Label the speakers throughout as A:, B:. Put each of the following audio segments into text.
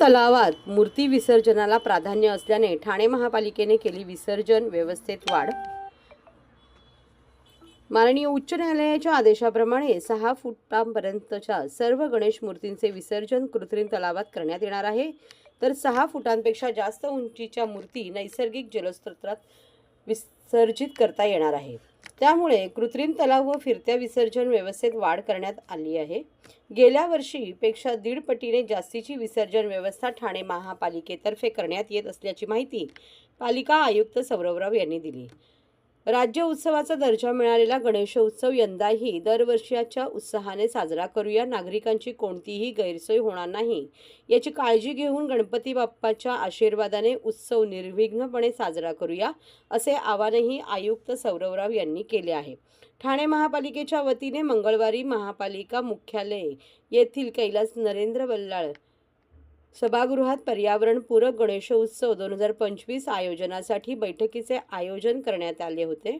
A: तलावात मूर्ती विसर्जनाला प्राधान्य असल्याने ठाणे महापालिकेने केली विसर्जन व्यवस्थेत वाढ. माननीय उच्च न्यायालयाच्या आदेशाप्रमाणे सहा फुटांपर्यंतच्या सर्व गणेश मूर्तींचे विसर्जन कृत्रिम तलावात करण्यात येणार आहे. तर सहा फुटांपेक्षा जास्त उंचीच्या मूर्ती नैसर्गिक जलस्रोतात विसर्जित करता येणार आहे. त्यामुळे कृत्रिम तलाव व फिरत्या विसर्जन व्यवस्थेत वाढ करण्यात आली आहे. गेल्या वर्षीपेक्षा दीड पटीने जास्तीची विसर्जन व्यवस्था ठाणे महापालिकेतर्फे करण्यात येत असल्याची माहिती पालिका आयुक्त सौरवराव यांनी दिली. राज्य उत्सवाचा दर्जा मिळालेला गणेशोत्सव यंदाही दरवर्षीच्या उत्साहाने साजरा करूया. नागरिकांची कोणतीही गैरसोय होणार नाही. याची काळजी घेऊन गणपती बाप्पाच्या आशीर्वादाने उत्सव निर्विघ्नपणे साजरा करूया असे आवाहनही आयुक्त सौरवराव यांनी केले आहे. ठाणे महापालिकेच्या वतीने मंगळवारी महापालिका मुख्यालय येथील कैलास नरेंद्र बल्लाळ सभागृहात पर्यावरणपूरक गणेशोत्सव दोन हजार पंचवीस आयोजनासाठी बैठकीचे आयोजन करण्यात आले होते.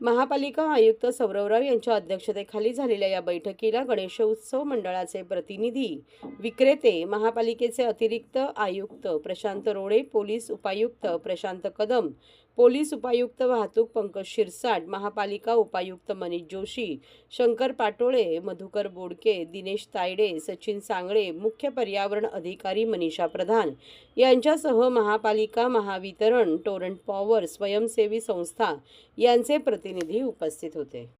A: महापालिका आयुक्त सौरवराव यांच्या अध्यक्षतेखाली झालेल्या या बैठकीला गणेशोत्सव मंडळाचे प्रतिनिधी विक्रेते महापालिकेचे अतिरिक्त आयुक्त प्रशांत रोडे पोलीस उपायुक्त प्रशांत कदम पोलीस उपायुक्त वाहतूक पंकज शिरसाट महापालिका उपायुक्त मनीष जोशी शंकर पाटोळे मधुकर बोडके दिनेश तायडे सचिन सांगळे मुख्य पर्यावरण अधिकारी मनीषा प्रधान. यांच्यासह महापालिका महावितरण टोरंट पॉवर स्वयंसेवी संस्था यांचे प्रतिनिधी उपस्थित होते.